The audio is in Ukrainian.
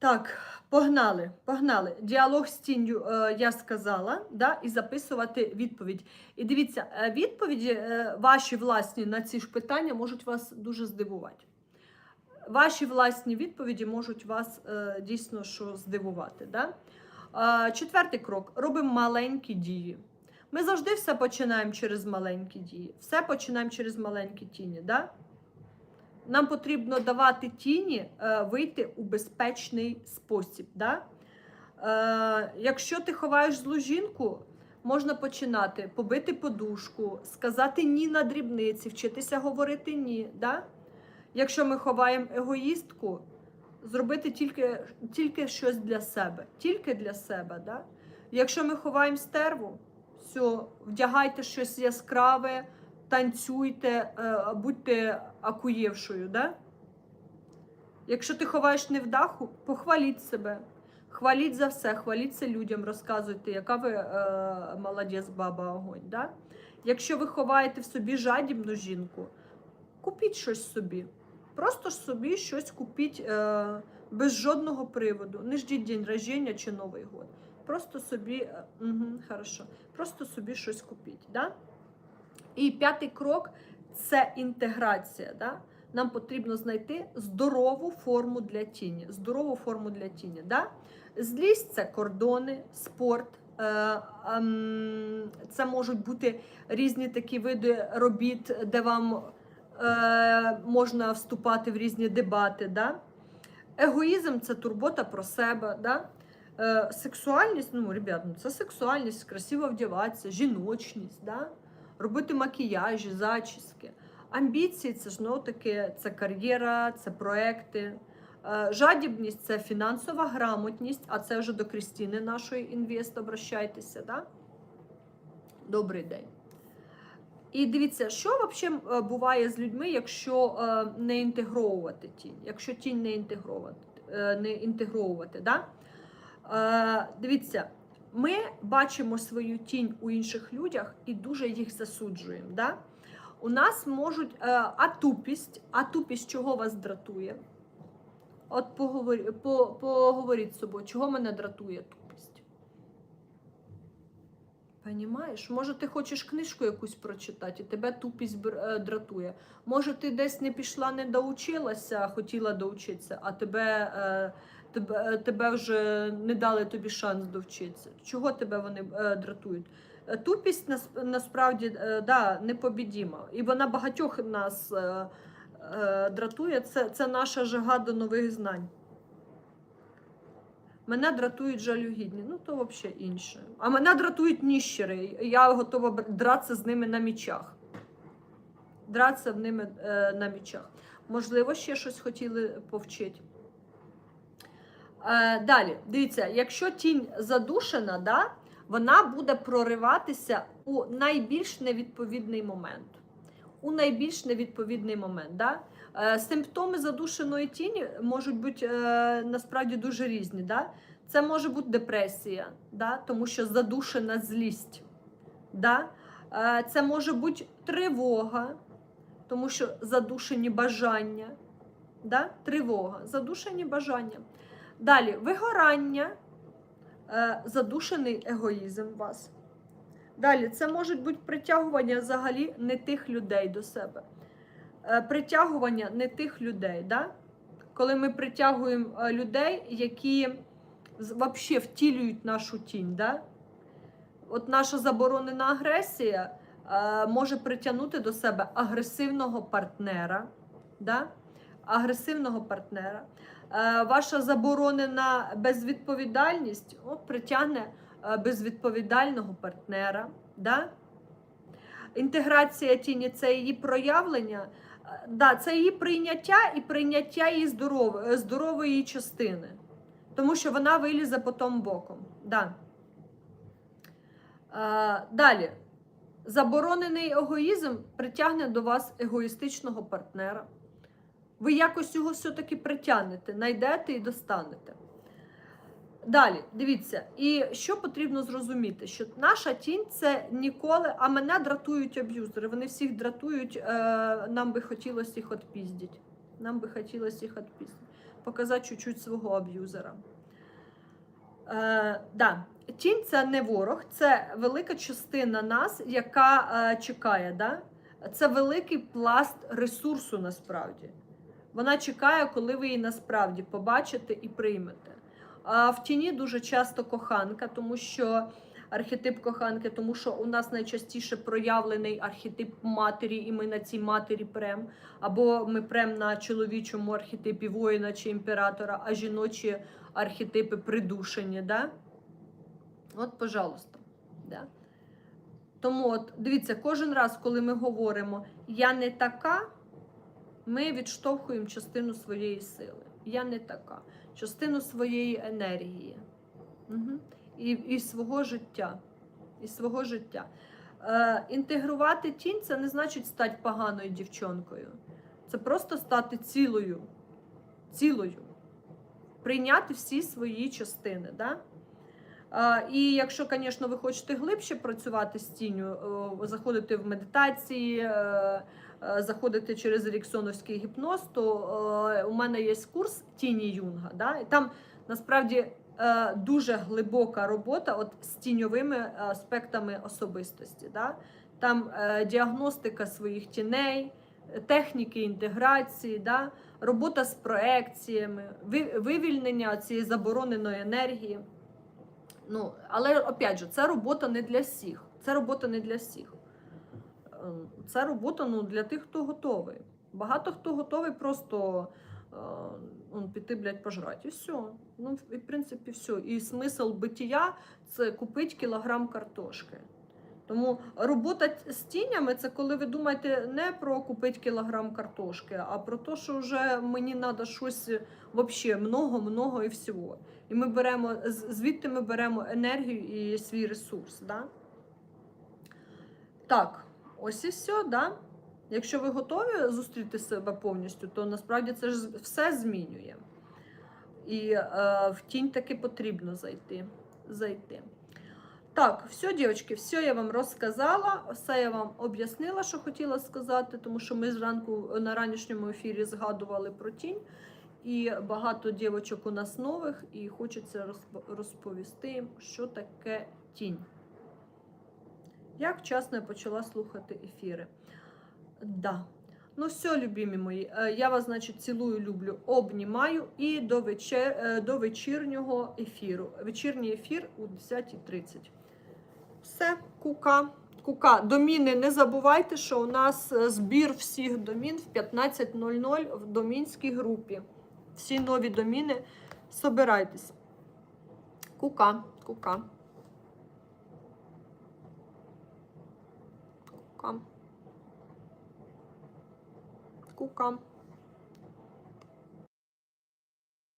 Так, погнали, погнали. Діалог з тінню е, я сказала, да, і записувати відповідь. І дивіться, е, відповіді е, ваші власні на ці ж питання можуть вас дуже здивувати. Ваші власні відповіді можуть вас е, дійсно що здивувати. Да? Е, четвертий крок: робимо маленькі дії. Ми завжди все починаємо через маленькі дії. Все починаємо через маленькі тіні. Да? Нам потрібно давати тіні е, вийти у безпечний спосіб. Да? Е, якщо ти ховаєш злу жінку, можна починати побити подушку, сказати ні на дрібниці, вчитися говорити ні. Да? Якщо ми ховаємо егоїстку, зробити тільки, тільки щось для себе. Тільки для себе. Да? Якщо ми ховаємо стерву, все, вдягайте щось яскраве, танцюйте, е, будьте акуєвшою. Да? Якщо ти ховаєш невдаху, похваліть себе. Хваліть за все, хваліться людям, розказуйте, яка ви е, молодець, баба огонь. Да? Якщо ви ховаєте в собі жадібну жінку, купіть щось собі. Просто ж собі щось купіть е, без жодного приводу. Не ждіть день рождення чи Новий год. Просто собі, е, угу, хорошо, просто собі щось купіть. Да? І п'ятий крок це інтеграція. Да? Нам потрібно знайти здорову форму для тіні. Здорову форму для тіні. Да? Злість це кордони, спорт. е, ем, Це можуть бути різні такі види робіт, де вам е, можна вступати в різні дебати. Да? Егоїзм це турбота про себе. Да? Е, Сексуальність, ну, ребят, ну, це сексуальність, красиво вдягатися, жіночність, да? Робити макіяжі, зачіски. Амбіції це знову таки це кар'єра, це проекти. Е, Жадібність це фінансова грамотність, а це вже до Крістіни нашої інвест, обращайтеся. Да? Добрий день. І дивіться, що взагалі буває з людьми, якщо е, не інтегровувати тінь, якщо тінь не інтегровувати. е, Не інтегровувати да? Е, Дивіться, ми бачимо свою тінь у інших людях і дуже їх засуджуємо. Да? У нас можуть е, а тупість, а тупість чого вас дратує? От поговор, по, поговоріть з собою, чого мене дратує тупість? Понімаєш? Може, ти хочеш книжку якусь прочитати, і тебе тупість е, дратує. Може, ти десь не пішла, не доучилася, хотіла доучитися, а тебе, е, тебе, е, тебе вже не дали тобі шанс довчитися. Чого тебе вони е, дратують? Е, Тупість нас, насправді да, непобідіма. І вона багатьох нас дратує. Це, це наша жага до нових знань. Мене дратують жалюгідні, ну то взагалі інше. А мене дратують ніщери. Я готова дратися з ними на мічах. Дратися в ними е, на мічах. Можливо, ще щось хотіли повчити. Е, далі, дивіться, якщо тінь задушена, да, вона буде прориватися у найбільш невідповідний момент. У найбільш невідповідний момент. Да? Е, Симптоми задушеної тіні можуть бути е, насправді дуже різні. Да? Це може бути депресія, да? тому що задушена злість. Да? Це може бути тривога, тому що задушені бажання. Да? Тривога, задушені бажання. Далі вигорання, е, задушений егоїзм у вас. Далі, це можуть бути притягування взагалі не тих людей до себе. Е, Притягування не тих людей. Да? Коли ми притягуємо е, людей, які взагалі втілюють нашу тінь. Да? От наша заборонена агресія може притягнути до себе агресивного партнера. Да? Агресивного партнера. Е, Ваша заборонена безвідповідальність о, притягне е, безвідповідального партнера. Да? Інтеграція тіні це її проявлення, Е, да, це її прийняття і прийняття її здоров, здорової частини. Тому що вона вилізе потім боком. Да. Далі. Заборонений егоїзм притягне до вас егоїстичного партнера. Ви якось його все-таки притягнете, знайдете і достанете. Далі, дивіться, і що потрібно зрозуміти, що наша тінь це ніколи, а мене дратують аб'юзери. Вони всіх дратують, е, нам би хотілося їх відпіздити. Нам би хотілося їх відпіздити. показати чуть-чуть свого аб'юзера. Е, да. Тінь це не ворог, це велика частина нас, яка е, чекає. Да? Це великий пласт ресурсу насправді. Вона чекає, коли ви її насправді побачите і приймете. А в тіні дуже часто коханка, тому що архетип коханки, тому що у нас найчастіше проявлений архетип матері, і ми на цій матері прем. Або ми прем на чоловічому архетипі воїна чи імператора, а жіночі архетипи придушені. Да? От, пожалуйста. Да? Тому от, дивіться, кожен раз, коли ми говоримо я не така, ми відштовхуємо частину своєї сили. Я не така, частину своєї енергії. Угу. І, і свого життя. І свого життя. Е, інтегрувати тінь це не значить стати поганою дівчонкою. Це просто стати цілою. Цілою. Прийняти всі свої частини. Да? Е, і якщо, звісно, ви хочете глибше працювати з тінню, е, заходити в медитації, е, заходити через еріксоновський гіпноз, то е, у мене є курс тіні Юнга. Да? І там насправді е, дуже глибока робота от, з тіньовими аспектами особистості. Да? Там е, діагностика своїх тіней, е, техніки інтеграції, да? робота з проекціями, вивільнення цієї забороненої енергії. Ну, але опять же, це робота не для всіх. Це робота не для всіх. Це робота ну, для тих, хто готовий. Багато хто готовий просто е, ну, піти, блядь, пожрати. І все. Ну, і, в принципі, все. І смисл битія це купити кілограм картошки. Тому робота з тінями це коли ви думаєте не про купити кілограм картошки, а про те, що вже мені треба щось взагалі много-много і всього. І ми беремо звідти ми беремо енергію і свій ресурс. Да? Так, ось і все. Да? Якщо ви готові зустріти себе повністю, то насправді це ж все змінює. І е, в тінь таки потрібно зайти. зайти. Так, все, дівчатки, все я вам розказала, все я вам об'яснила, що хотіла сказати, тому що ми зранку на ранішньому ефірі згадували про тінь. І багато дівчаток у нас нових, і хочеться розповісти що таке тінь. Як вчасно я почала слухати ефіри. Да. Ну, все, любімі мої. е, Я вас, значить, цілую, люблю, обнімаю і до, вечер... е, до вечірнього ефіру. Вечірній ефір у 10.30. Все, кука. Кука. Доміни, не забувайте, що у нас е, збір всіх домін в 15.00 в домінській групі. Всі нові доміни. Собирайтесь. Кука, кука. Кука. Кука.